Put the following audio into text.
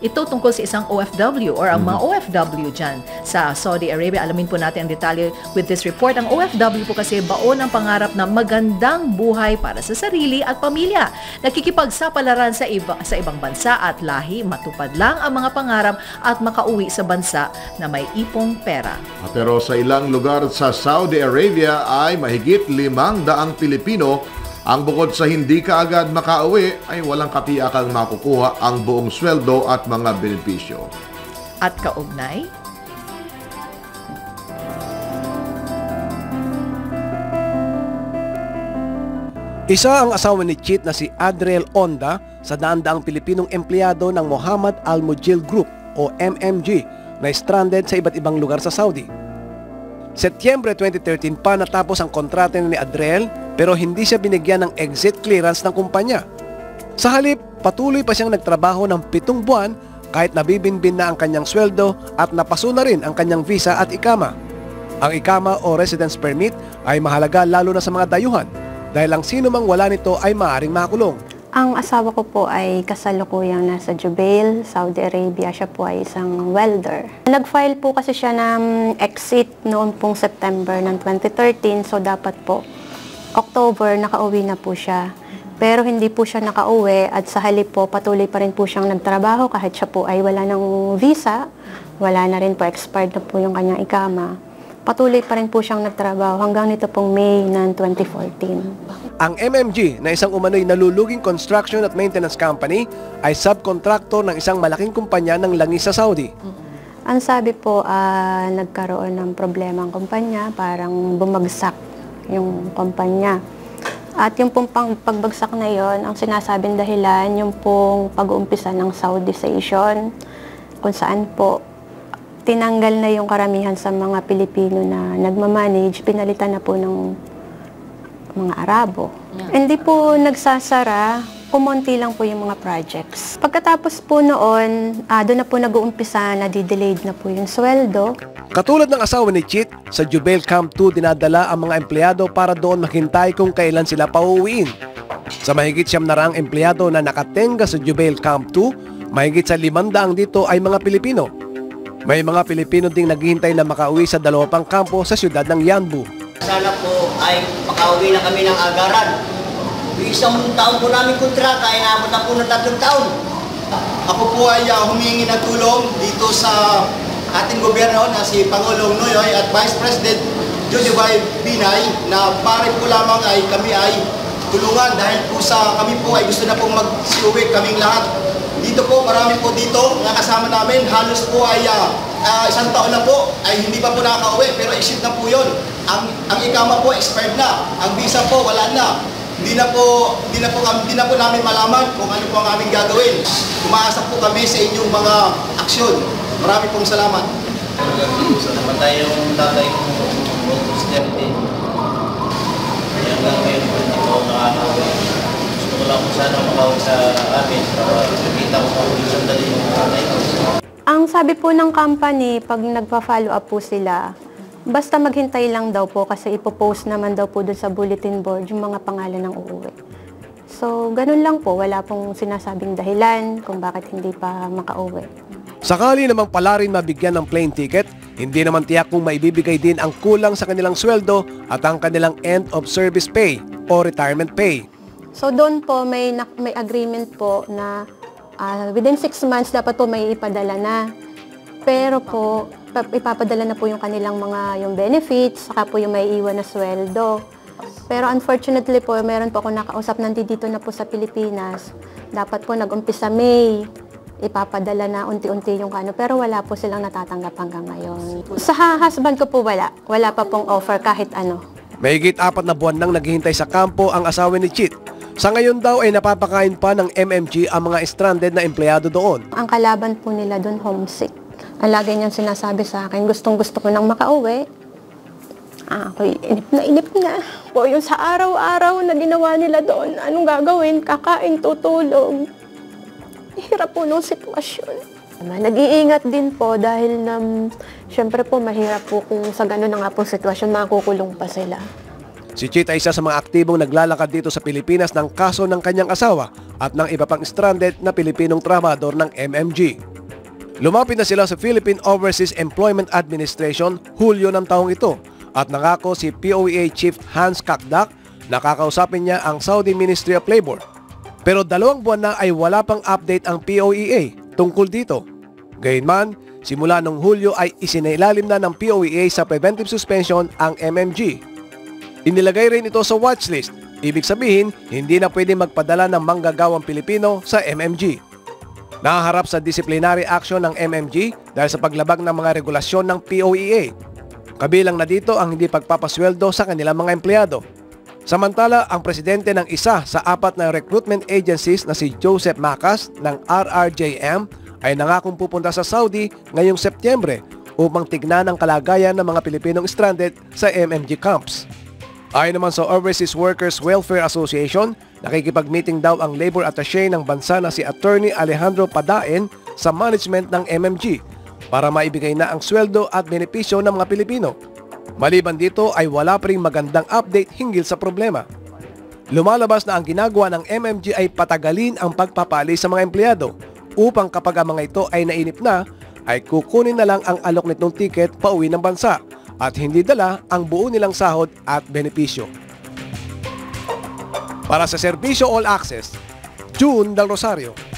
Ito tungkol sa isang OFW or ang mga OFW dyan sa Saudi Arabia. Alamin po natin ang detalye with this report. Ang OFW po kasi baon ang pangarap na magandang buhay para sa sarili at pamilya. Nakikipagsapalaran sa, iba, sa ibang bansa at lahi, matupad lang ang mga pangarap at makauwi sa bansa na may ipong pera. Pero sa ilang lugar sa Saudi Arabia ay mahigit limang daang Pilipino ang bukod sa hindi kaagad makauwi ay walang katiyakang makukuha ang buong sweldo at mga benepisyo. At kaugnay, Isa ang asawa ni Chit na si Adriel Onda sa daang-daang Pilipinong empleyado ng Muhammad Al Mujil Group o MMG na stranded sa iba't ibang lugar sa Saudi. Setyembre 2013 pa natapos ang kontrata ni Adriel pero hindi siya binigyan ng exit clearance ng kumpanya. Sa halip, patuloy pa siyang nagtrabaho ng pitong buwan kahit nabibinbin na ang kanyang sweldo at napaso na rin ang kanyang visa at ikama. Ang ikama o residence permit ay mahalaga lalo na sa mga dayuhan dahil ang sino mang wala nito ay maaaring makulong. Ang asawa ko po ay kasalukuyang nasa Jubail, Saudi Arabia. Siya po ay isang welder. Nag-file po kasi siya ng exit noon pong September ng 2013. So dapat po October nakauwi na po siya. Pero hindi po siya nakauwi at sa halip po patuloy pa rin po siyang nagtrabaho kahit siya po ay wala ng visa. Wala na rin po, expired na po yung kanyang ikama. Patuloy pa rin po siyang nagtrabaho hanggang nito pong May ng 2014. Ang MMG na isang umano'y naluluging construction at maintenance company ay subcontractor ng isang malaking kumpanya ng langis sa Saudi. Ang sabi po, ah, nagkaroon ng problema ang kumpanya, parang bumagsak yung kumpanya. At yung pong pang- pagbagsak na yon, ang sinasabing dahilan, yung pong pag-uumpisa ng Saudization, kung saan po tinanggal na yung karamihan sa mga Pilipino na nagmamanage, pinalitan na po ng mga Arabo. Hindi po nagsasara, kumonti lang po yung mga projects. Pagkatapos po noon, ah, doon na po nag-uumpisa, na-delayed na po yung sweldo. Katulad ng asawa ni Chit, sa Jubail Camp 2 dinadala ang mga empleyado para doon maghintay kung kailan sila pauwiin. Sa mahigit siyam na raang empleyado na nakatenga sa Jubail Camp 2, mahigit sa limandaang dito ay mga Pilipino. May mga Pilipino ding naghihintay na makauwi sa dalawa pang kampo sa siyudad ng Yanbu. Sana po ay makauwi na kami ng agaran. Isang taon po namin kontrata ay naabot na po ng tatlong taon. Ako po ay uh, humingi ng tulong dito sa ating gobyerno na si Pangulong Noyoy at Vice President Jojobay Binay na pare po lamang ay kami ay tulungan dahil po sa kami po ay gusto na pong magsiuwi kaming lahat. Dito po, marami po dito na kasama namin. Halos po ay ah, ah, isang taon na po ay hindi pa po nakaka-uwi pero exit na po yun. Ang, ang ikama po expired na. Ang visa po wala na. Hindi na po hindi na po kami- hindi na po namin malaman kung ano po ang aming gagawin. Umaasa po kami sa inyong mga aksyon. Marami pong salamat. Namatay yung tatay ko August 30. Kaya hanggang ngayon po hindi nakakauwi. Gusto ko lang po sana makauwi sa amin para makita ko po yung sandali yung tatay ko. Ang sabi po ng company, pag nagpa-follow up po sila, basta maghintay lang daw po kasi ipopost naman daw po dun sa bulletin board yung mga pangalan ng uuwi. So, ganun lang po. Wala pong sinasabing dahilan kung bakit hindi pa makauwi. Sakali namang pala rin mabigyan ng plane ticket, hindi naman tiyak kung maibibigay din ang kulang sa kanilang sweldo at ang kanilang end of service pay o retirement pay. So, doon po may, may agreement po na ah, within 6 months dapat po may ipadala na. Pero po, pa- ipapadala na po yung kanilang mga yung benefits, saka po yung may iwan na sweldo. Pero unfortunately po, meron po ako nakausap nandito na po sa Pilipinas. Dapat po nag-umpisa May, ipapadala na unti-unti yung kano. Pero wala po silang natatanggap hanggang ngayon. Sa husband ko po wala. Wala pa pong offer kahit ano. Mahigit apat na buwan nang naghihintay sa kampo ang asawa ni Chit. Sa ngayon daw ay napapakain pa ng MMG ang mga stranded na empleyado doon. Ang kalaban po nila doon homesick. Ang lagi niyang sinasabi sa akin, gustong gusto ko nang makauwi. Ah, ako'y inip na inip na. Po yung sa araw-araw na ginawa nila doon, anong gagawin? Kakain, tutulog. Hirap po nung sitwasyon. Nag-iingat din po dahil na, syempre po mahirap po kung sa gano'n na nga po sitwasyon, makukulong pa sila. Si Chit ay isa sa mga aktibong naglalakad dito sa Pilipinas ng kaso ng kanyang asawa at ng iba pang stranded na Pilipinong trabador ng MMG. Lumapit na sila sa Philippine Overseas Employment Administration Hulyo ng taong ito at nangako si POEA Chief Hans Kakdak na kakausapin niya ang Saudi Ministry of Labor. Pero dalawang buwan na ay wala pang update ang POEA tungkol dito. Gayunman, simula noong Hulyo ay isinailalim na ng POEA sa preventive suspension ang MMG. Inilagay rin ito sa watchlist. Ibig sabihin, hindi na pwede magpadala ng manggagawang Pilipino sa MMG. Nahaharap sa disciplinary action ng MMG dahil sa paglabag ng mga regulasyon ng POEA. Kabilang na dito ang hindi pagpapasweldo sa kanilang mga empleyado. Samantala, ang presidente ng isa sa apat na recruitment agencies na si Joseph Macas ng RRJM ay nangakong pupunta sa Saudi ngayong Setyembre upang tignan ang kalagayan ng mga Pilipinong stranded sa MMG camps. Ayon naman sa Overseas Workers Welfare Association, nakikipag-meeting daw ang labor attaché ng bansa na si Attorney Alejandro Padaen sa management ng MMG para maibigay na ang sweldo at benepisyo ng mga Pilipino. Maliban dito ay wala pa ring magandang update hinggil sa problema. Lumalabas na ang ginagawa ng MMG ay patagalin ang pagpapali sa mga empleyado upang kapag ang mga ito ay nainip na, ay kukunin na lang ang alok nitong tiket pauwi ng bansa at hindi dala ang buo nilang sahod at benepisyo. Para sa Serbisyo All Access, June Del Rosario.